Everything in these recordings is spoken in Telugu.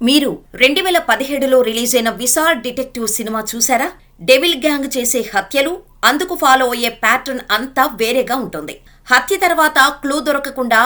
మీరు రెండు వేల పదిహేడులో రిలీజ్ అయిన విశాల్ డిటెక్టివ్ సినిమా చూసారా డెవిల్ గ్యాంగ్ చేసే హత్యలు అందుకు ఫాలో అయ్యే ప్యాటర్న్ అంతా వేరేగా ఉంటుంది. హత్య తర్వాత క్లూ దొరకకుండా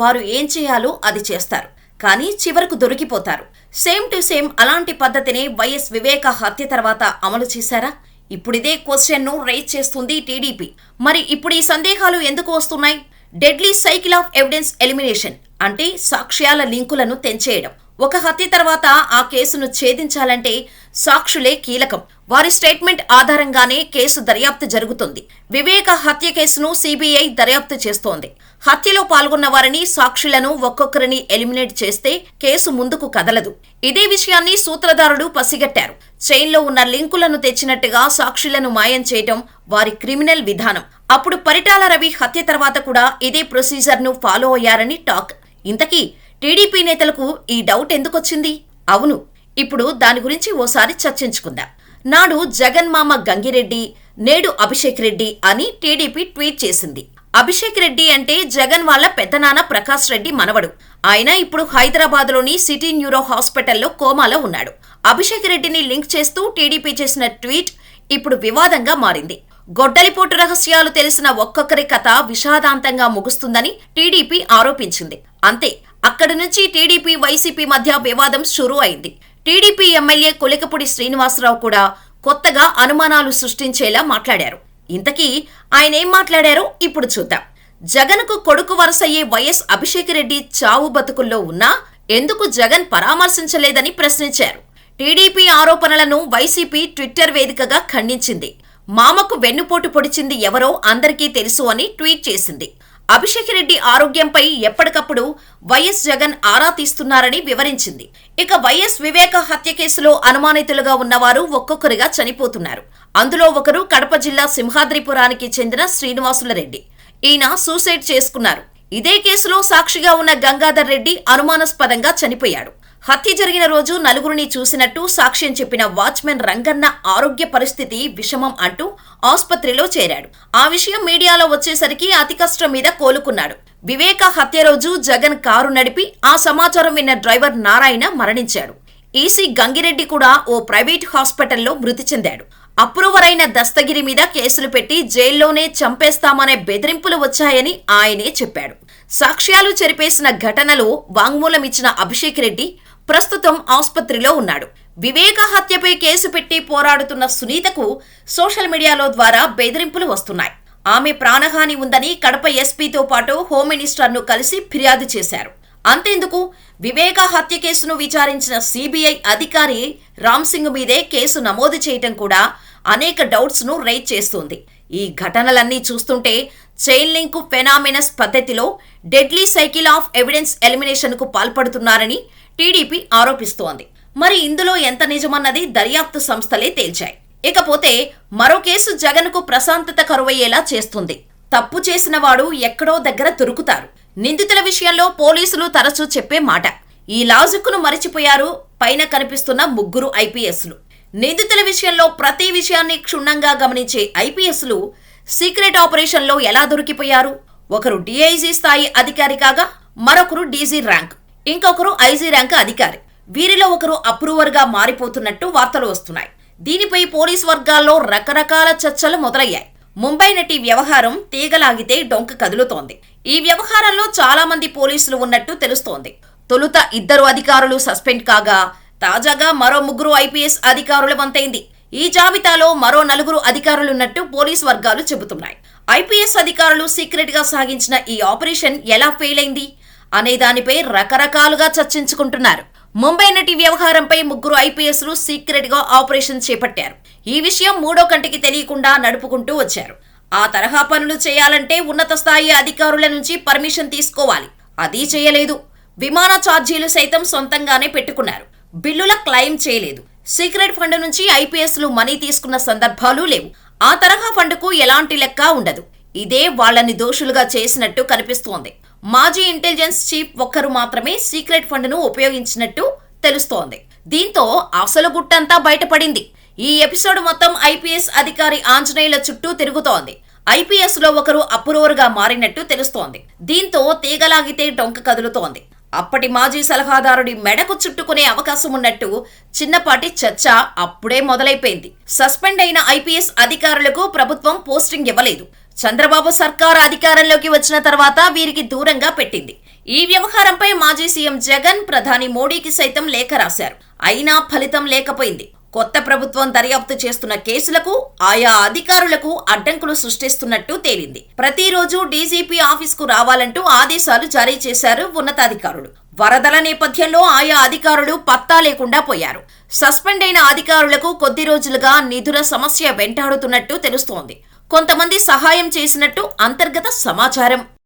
వారు ఏం చేయాలో అది చేస్తారు. కానీ చివరకు దొరికిపోతారు. సేమ్ టు సేమ్ అలాంటి పద్ధతినే వైఎస్ వివేక హత్య తర్వాత అమలు చేశారా? ఇప్పుడిదే క్వశ్చన్ను రైజ్ చేస్తుంది టీడీపీ. మరి ఇప్పుడు ఈ సందేహాలు ఎందుకు వస్తున్నాయి? Deadly cycle of evidence elimination అంటే సాక్ష్యాల లింకులను తెంచేయడం. ఒక హత్య తర్వాత ఆ కేసును ఛేదించాలంటే సాక్షులే కీలకం. వారి స్టేట్మెంట్ ఆధారంగానే కేసు దర్యాప్తు జరుగుతుంది. వివేక హత్య కేసును సిబిఐ దర్యాప్తు చేస్తోంది. హత్యలో పాల్గొన్న వారిని సాక్షులను ఒక్కొక్కరిని ఎలిమినేట్ చేస్తే కేసు ముందుకు కదలదు. ఇదే విషయాన్ని సూత్రధారుడు పసిగట్టారు. చైన్లో ఉన్న లింకులను తెచ్చినట్టుగా సాక్షులను మాయం చేయటం వారి క్రిమినల్ విధానం. అప్పుడు పరిటాల రవి హత్య తర్వాత కూడా ఇదే ప్రొసీజర్ను ఫాలో అయ్యారని టాక్. ఇంతకీ టీడీపీ నేతలకు ఈ డౌట్ ఎందుకొచ్చింది? అవును. ఇప్పుడు దాని గురించి ఓసారి చర్చించుకుందాం. నాడు జగన్ మామ గంగిరెడ్డి నేడు అభిషేక్ రెడ్డి అని టీడీపీ ట్వీట్ చేసింది. అభిషేక్ రెడ్డి అంటే జగన్ వాళ్ళ పెద్దనాన్న ప్రకాష్ రెడ్డి మనవడు. ఆయన ఇప్పుడు హైదరాబాద్లోని సిటీ న్యూరో హాస్పిటల్లో కోమాలో ఉన్నాడు. అభిషేక్ రెడ్డిని లింక్ చేస్తూ టీడీపీ చేసిన ట్వీట్ ఇప్పుడు వివాదంగా మారింది. గొడ్డలిపోటు రహస్యాలు తెలిసిన ఒక్కొక్కరి కథ విషాదాంతంగా ముగుస్తుందని టీడీపీ ఆరోపించింది. అంతే. అక్కడి నుంచి టీడీపీ వైసీపీ మధ్య వివాదం షురూ అయింది టీడీపీ ఎమ్మెల్యే కొలికపూడి శ్రీనివాసరావు కూడా కొత్తగా అనుమానాలు సృష్టించేలా మాట్లాడారు. ఇంతకీ ఆయన ఏం మాట్లాడారో ఇప్పుడు చూద్దాం. జగన్కు కొడుకు వరసయ్యే వైఎస్ అభిషేక్ రెడ్డి చావు బతుకుల్లో ఉన్నా ఎందుకు జగన్ పరామర్శించలేదని ప్రశ్నించారు. టీడీపీ ఆరోపణలను వైసీపీ ట్విట్టర్ వేదికగా ఖండించింది. మామకు వెన్నుపోటు పొడిచింది ఎవరో అందరికీ తెలుసు అని ట్వీట్ చేసింది. అభిషేక్ రెడ్డి ఆరోగ్యంపై ఎప్పటికప్పుడు వైఎస్ జగన్ ఆరా తీస్తున్నారని వివరించింది. ఇక వైఎస్ వివేక హత్య కేసులో అనుమానితులుగా ఉన్నవారు ఒక్కొక్కరిగా చనిపోతున్నారు. అందులో ఒకరు కడప జిల్లా సింహాద్రిపురానికి చెందిన శ్రీనివాసుల రెడ్డి. ఈయన సూసైడ్ చేసుకున్నారు. ఇదే కేసులో సాక్షిగా ఉన్న గంగాధర్ రెడ్డి అనుమానాస్పదంగా చనిపోయాడు. హత్య జరిగిన రోజు నలుగురిని చూసినట్టు సాక్ష్యం చెప్పిన వాచ్మెన్ రంగన్న ఆరోగ్య పరిస్థితి విషమం అంటూ ఆసుపత్రిలో చేరాడు. ఆ విషయం మీడియాలో వచ్చేసరికి అతి కష్టం మీద కోలుకున్నాడు. వివేక హత్య రోజు జగన్ కారు నడిపి ఆ సమాచారం విన్న డ్రైవర్ నారాయణ మరణించాడు. ఈసీ గంగిరెడ్డి కూడా ఓ ప్రైవేట్ హాస్పిటల్లో మృతి చెందాడు. అప్రూవర్ అయిన దస్తగిరి మీద కేసులు పెట్టి జైల్లోనే చంపేస్తామనే బెదిరింపులు వచ్చాయని ఆయనే చెప్పాడు. సాక్ష్యాలు చెరిపేసిన ఘటనలో వాంగ్మూలం ఇచ్చిన అభిషేక్ రెడ్డి ప్రస్తుతం ఆసుపత్రిలో ఉన్నాడు. వివేక హత్యపై కేసు పెట్టి పోరాడుతున్న సునీతకు సోషల్ మీడియాలో ద్వారా బెదిరింపులు వస్తున్నాయి. ఆమె ప్రాణహాని ఉందని కడప ఎస్పీతో పాటు హోమ్ మినిస్టర్ను కలిసి ఫిర్యాదు చేశారు. అంతేందుకు వివేక హత్య కేసును విచారించిన సిబిఐ అధికారి రామ్ సింగ్ మీదే కేసు నమోదు చేయటం కూడా అనేక డౌట్స్ను రైజ్ చేస్తోంది. ఈ ఘటనలన్నీ చూస్తుంటే చైన్ లింక్ ఫెనామినస్ పద్ధతిలో డెడ్లీ సైకిల్ ఆఫ్ ఎవిడెన్స్ ఎలిమినేషన్కు పాల్పడుతున్నారని టీడీపీ ఆరోపిస్తోంది. మరి ఇందులో ఎంత నిజమన్నది దర్యాప్తు సంస్థలే తేల్చాయి. ఇకపోతే మరో కేసు జగన్కు ప్రశాంతత కరువయ్యేలా చేస్తుంది. తప్పు చేసిన వాడు ఎక్కడో దగ్గర దొరుకుతారు. నిందితుల విషయంలో పోలీసులు తరచూ చెప్పే మాట. ఈ లాజిక్ను మరిచిపోయారు పైన కనిపిస్తున్న ముగ్గురు ఐపీఎస్లు. నిందితుల విషయంలో ప్రతి విషయాన్ని క్షుణ్ణంగా గమనించే ఐపీఎస్లు సీక్రెట్ ఆపరేషన్లో ఎలా దొరికిపోయారు? ఒకరు డిఐజీ స్థాయి అధికారి కాగా మరొకరు డీజీ ర్యాంక్. ఇంకొకరు ఐజీ ర్యాంక్ అధికారి. వీరిలో ఒకరు అప్రూవర్గా మారిపోతున్నట్టు వార్తలు వస్తున్నాయి. దీనిపై పోలీస్ వర్గాల్లో రకరకాల చర్చలు మొదలయ్యాయి. ముంబై నటి వ్యవహారం తీగలాగితే డొంక కదులుతోంది. ఈ వ్యవహారంలో చాలా మంది పోలీసులు ఉన్నట్టు తెలుస్తోంది. తొలుత ఇద్దరు అధికారులు సస్పెండ్ కాగా తాజాగా మరో ముగ్గురు ఐపీఎస్ అధికారుల వంతైంది. ఈ జాబితాలో మరో నలుగురు అధికారులున్నట్టు పోలీస్ వర్గాలు చెబుతున్నాయి. ఐపీఎస్ అధికారులు సీక్రెట్గా సాగించిన ఈ ఆపరేషన్ ఎలా ఫెయిల్ అయింది అనే దానిపై రకరకాలుగా చర్చించుకుంటున్నారు. ముంబై నటి వ్యవహారంపై ముగ్గురు ఐపీఎస్లు సీక్రెట్గా ఆపరేషన్ చేపట్టారు. ఈ విషయం మూడో కంటికి తెలియకుండా నడుపుకుంటూ వచ్చారు. ఆ తరహా పనులు చేయాలంటే ఉన్నత స్థాయి అధికారుల నుంచి పర్మిషన్ తీసుకోవాలి. అది చేయలేదు. విమాన ఛార్జీలు సైతం సొంతంగానే పెట్టుకున్నారు. బిల్లుల క్లెయిమ్ చేయలేదు. సీక్రెట్ ఫండ్ నుంచి ఐపీఎస్లు మనీ తీసుకున్న సందర్భాలు లేవు. ఆ తరహా ఫండ్కు ఎలాంటి లెక్క ఉండదు. ఇదే వాళ్ళని దోషులుగా చేసినట్టు కనిపిస్తోంది. మాజీ ఇంటెలిజెన్స్ చీఫ్ ఒక్కరు మాత్రమే సీక్రెట్ ఫండ్ను ఉపయోగించినట్టు తెలుస్తోంది. దీంతో అసలు గుట్టంతా బయటపడింది. ఈ ఎపిసోడ్ మొత్తం ఐపీఎస్ అధికారి ఆంజనేయుల చుట్టూ తిరుగుతోంది. ఐపీఎస్లో ఒకరు అప్రూవర్గా మారినట్టు తెలుస్తోంది. దీంతో తీగలాగితే డొంక కదులుతోంది. అప్పటి మాజీ సలహాదారుడి మెడకు చుట్టుకునే అవకాశం ఉన్నట్టు చిన్నపాటి చర్చ అప్పుడే మొదలైపోయింది. సస్పెండ్ అయిన ఐపీఎస్ అధికారులకు ప్రభుత్వం పోస్టింగ్ ఇవ్వలేదు. చంద్రబాబు సర్కారు అధికారంలోకి వచ్చిన తర్వాత వీరికి దూరంగా పెట్టింది. ఈ వ్యవహారంపై మాజీ సీఎం జగన్ ప్రధాని మోడీకి సైతం లేఖ రాశారు. అయినా ఫలితం లేకపోయింది. కొత్త ప్రభుత్వం దర్యాప్తు చేస్తున్న కేసులకు ఆయా అధికారులకు అడ్డంకులు సృష్టిస్తున్నట్టు తేలింది. ప్రతిరోజు డీజీపీ ఆఫీస్కు రావాలంటూ ఆదేశాలు జారీ చేశారు ఉన్నతాధికారులు. వరదల నేపథ్యంలో ఆయా అధికారులు పత్తా లేకుండా పోయారు. సస్పెండ్ అయిన అధికారులకు కొద్ది రోజులుగా నిధుల సమస్య వెంటాడుతున్నట్టు తెలుస్తోంది. కొంతమంది సహాయం చేసినట్టు అంతర్గత సమాచారం.